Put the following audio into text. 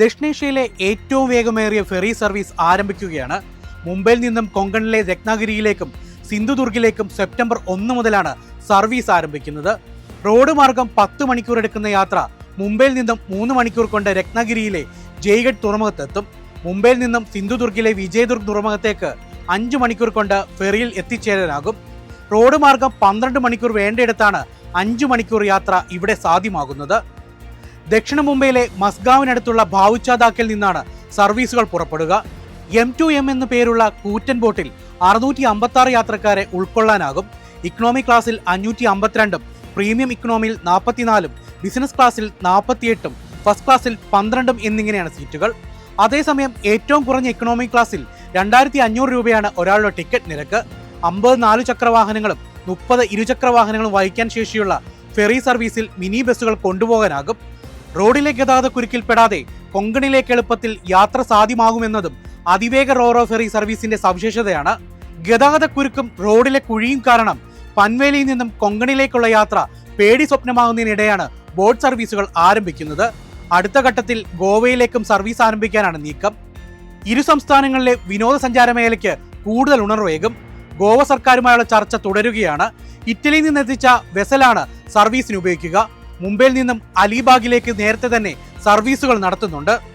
ദക്ഷിണേഷ്യയിലെ ഏറ്റവും വേഗമേറിയ ferry service ആരംഭിക്കുകയാണ്. മുംബൈയിൽ നിന്നും കൊങ്കണിലെ രത്നാഗിരിയിലേക്കും സിന്ധുദുർഗിലേക്കും സെപ്റ്റംബർ ഒന്ന് മുതലാണ് സർവീസ് ആരംഭിക്കുന്നത്. റോഡ് മാർഗം പത്ത് മണിക്കൂർ എടുക്കുന്ന യാത്ര മുംബൈയിൽ നിന്നും മൂന്ന് മണിക്കൂർ കൊണ്ട് രത്നഗിരിയിലെ ജയ്ഗഡ് തുറമുഖത്തെത്തും. മുംബൈയിൽ നിന്നും സിന്ധുദുർഗിലെ വിജയദുർഗ് തുറമുഖത്തേക്ക് അഞ്ച് മണിക്കൂർ കൊണ്ട് ഫെറിയിൽ എത്തിച്ചേരാനാകും. റോഡ് മാർഗം പന്ത്രണ്ട് മണിക്കൂർ വേണ്ടയിടത്താണ് അഞ്ച് മണിക്കൂർ യാത്ര ഇവിടെ സാധ്യമാകുന്നത്. ദക്ഷിണ മുംബൈയിലെ മസ്ഗാവിനടുത്തുള്ള ഭാവുച്ചാദാക്കിൽ നിന്നാണ് സർവീസുകൾ പുറപ്പെടുക. എം ടു എം എന്നു പേരുള്ള കൂറ്റൻ ബോട്ടിൽ അറുന്നൂറ്റി അമ്പത്തി ആറ് യാത്രക്കാരെ ഉൾക്കൊള്ളാനാകും ഇക്കണോമി ക്ലാസ്സിൽ അഞ്ഞൂറ്റി അമ്പത്തിരണ്ടും പ്രീമിയം ഇക്കണോമിയിൽ നാൽപ്പത്തിനാലും ബിസിനസ് ക്ലാസ്സിൽ നാൽപ്പത്തിയെട്ടും ഫസ്റ്റ് ക്ലാസ്സിൽ പന്ത്രണ്ടും എന്നിങ്ങനെയാണ് സീറ്റുകൾ. അതേസമയം ഏറ്റവും കുറഞ്ഞ ഇക്കണോമി ക്ലാസ്സിൽ രണ്ടായിരത്തി അഞ്ഞൂറ് രൂപയാണ് ഒരാളുടെ ടിക്കറ്റ് നിരക്ക്. അമ്പത് നാലു ചക്രവാഹനങ്ങളും മുപ്പത് ഇരുചക്ര വാഹനങ്ങളും വഹിക്കാൻ ശേഷിയുള്ള ഫെറി സർവീസിൽ മിനി ബസ്സുകൾ കൊണ്ടുപോകാനാകും. റോഡിലെ ഗതാഗതക്കുരുക്കിൽപ്പെടാതെ കൊങ്കണിലേക്ക് എളുപ്പത്തിൽ യാത്ര സാധ്യമാകുമെന്നതും അതിവേഗ റോറോ ഫെറി സർവീസിന്റെ സവിശേഷതയാണ്. ഗതാഗത കുരുക്കും റോഡിലെ കുഴിയും കാരണം പൻവേലിയിൽ നിന്നും കൊങ്കണിലേക്കുള്ള യാത്ര പേടി സ്വപ്നമാകുന്നതിനിടെയാണ് ബോട്ട് സർവീസുകൾ ആരംഭിക്കുന്നത്. അടുത്ത ഘട്ടത്തിൽ ഗോവയിലേക്കും സർവീസ് ആരംഭിക്കാനാണ് നീക്കം. ഇരു സംസ്ഥാനങ്ങളിലെ വിനോദസഞ്ചാര മേഖലയ്ക്ക് കൂടുതൽ ഉണർവേകും. ഗോവ സർക്കാരുമായുള്ള ചർച്ച തുടരുകയാണ്. ഇറ്റലിയിൽ നിന്നെത്തിച്ച വെസലാണ് സർവീസിന് ഉപയോഗിക്കുക. മുംബൈയിൽ നിന്നും അലിബാഗിലേക്ക് നേരത്തെ തന്നെ സർവീസുകൾ നടത്തുന്നുണ്ട്.